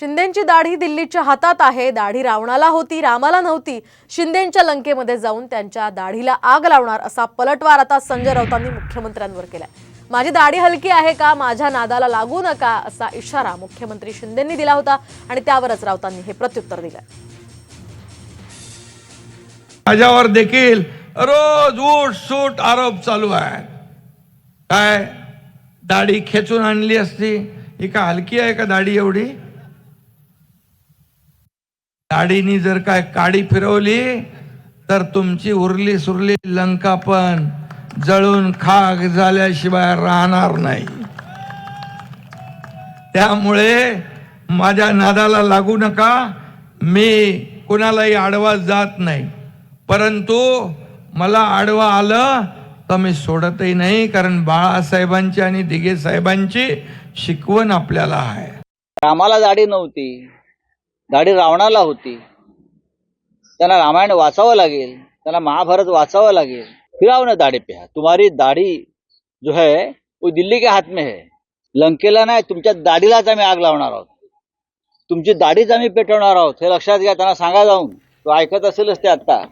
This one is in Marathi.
शिंदेची दाढी दिल्लीच्या हातात आहे. दाढी रावणाला होती रामाला नव्हती. शिंदेच्या लंकेमध्ये जाऊन त्यांच्या दाढीला आग लावणार असा पलटवार आता संजय राऊतांनी मुख्यमंत्र्यांवर केलाय. माझी दाढी हलकी आहे का? माझ्या नादाला लागू नका असा इशारा मुख्यमंत्री शिंदेंनी दिला होता आणि त्यावरच राऊतांनी हे प्रत्युत्तर दिलं माझ्यावर देखील रोज उठ सूट आरोप चालू आहे काय? दाढी खेचून आणली असती? ही का हलकी आहे का दाढी एवढी? काडीनी जर काय काडी फिरवली तर तुमची उरली सुरली लंका पण जळून खाक झाल्याशिवाय राहणार नाही. त्यामुळे माझ्या नादाला लागू नका. मी कुणालाही आडवा जात नाही. परंतु मला आडवा आलं तर मी सोडतही नाही कारण बाळासाहेबांची आणि दिघे साहेबांची शिकवण आपल्याला आहे. कामाला जाडी नव्हती. दाढी रावणाला होती. त्यांना रामायण वाचावं लागेल. त्यांना महाभारत वाचावं लागेल. फिराव ना दाढ़ी पे तुम्हारी दाढ़ी जो है वो दिल्ली के हात में है. लंकेला नाही तुमच्या दाढीलाच आम्ही आग लावणार आहोत. तुमची दाढीच आम्ही पेटवणार आहोत. हे लक्षात घ्या त्यांना सांगा जाऊन. तो ऐकत असेलच ते आता.